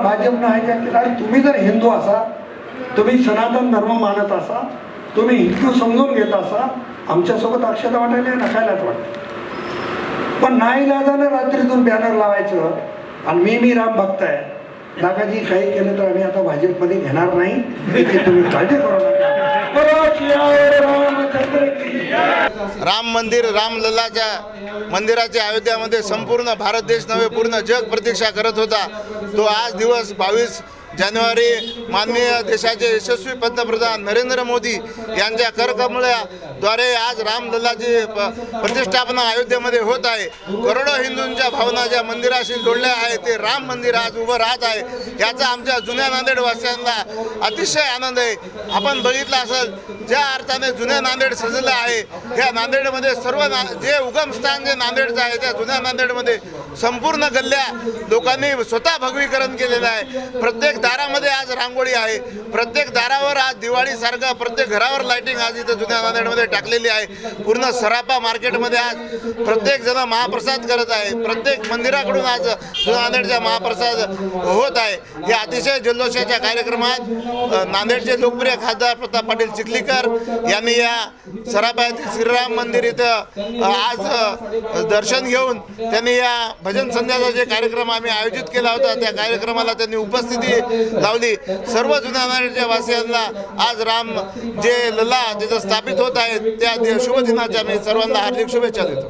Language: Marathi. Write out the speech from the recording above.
भाजपनं हायजॅक केला आणि तुम्ही जर हिंदू असा तुम्ही सनातन धर्म मानत असा तुम्ही हिंदू समजून घेत असा आमच्यासोबत अक्षता वाटायला नकायलाच वाटत. पण नाही लाजानं रात्रीतून बॅनर लावायचं. आणि मी मी राम भक्त आहे. दादाजी काही केलं तर आम्ही आता भाजपमध्ये घेणार नाही. तुम्ही काळजी करू नका. राम मंदिर रामलल्लाच्या मंदिराच्या अयोध्यामध्ये संपूर्ण भारत देश नव्हे पूर्ण जग प्रतीक्षा करत होता. तो आज दिवस बावीस जानेवारी माननीय देशाचे यशस्वी पंतप्रधान नरेंद्र मोदी यांच्या करकमळ्याद्वारे आज रामलल्लाची प- प्रतिष्ठापना अयोध्येमध्ये होत आहे. करोडो हिंदूंच्या भावना ज्या मंदिराशी जोडल्या आहेत ते राम मंदिर आज उभं राहत आहे. याचा आमच्या जुन्या नांदेडवासियांना अतिशय आनंद आहे. आपण बघितलं असेल ज्या अर्थाने जुन्या नांदेड सजलं आहे ह्या नांदेडमध्ये सर्व ना जे उगमस्थान जे नांदेडचं आहे त्या जुन्या नांदेडमध्ये संपूर्ण गल्ल्या लोकांनी स्वतः भगवीकरण केलेलं आहे. प्रत्येक दारामध्ये आज रांगोळी आहे. प्रत्येक दारावर आज दिवाळीसारखं प्रत्येक घरावर लाईटिंग आज इथं जुन्या नांदेडमध्ये टाकलेली आहे. पूर्ण सरापा मार्केटमध्ये आज प्रत्येक जण महाप्रसाद करत आहे. प्रत्येक मंदिराकडून आज जुन्या नांदेडचा महाप्रसाद होत आहे. या अतिशय जल्लोषाच्या कार्यक्रमात नांदेडचे लोकप्रिय खासदार प्रताप पाटील चिखलीकर यांनी या सरापा येथील श्रीराम मंदिर इथं आज दर्शन घेऊन त्यांनी या भजन संध्याचा जे कार्यक्रम आम्ही आयोजित केला होता. त्या कार्यक्रमाला त्यांनी उपस्थिती लावली. सर्व जुन्या वासियांना आज राम जे लला तिथं स्थापित होत आहेत त्या शुभ दिनाच्या मी सर्वांना हार्दिक शुभेच्छा देतो.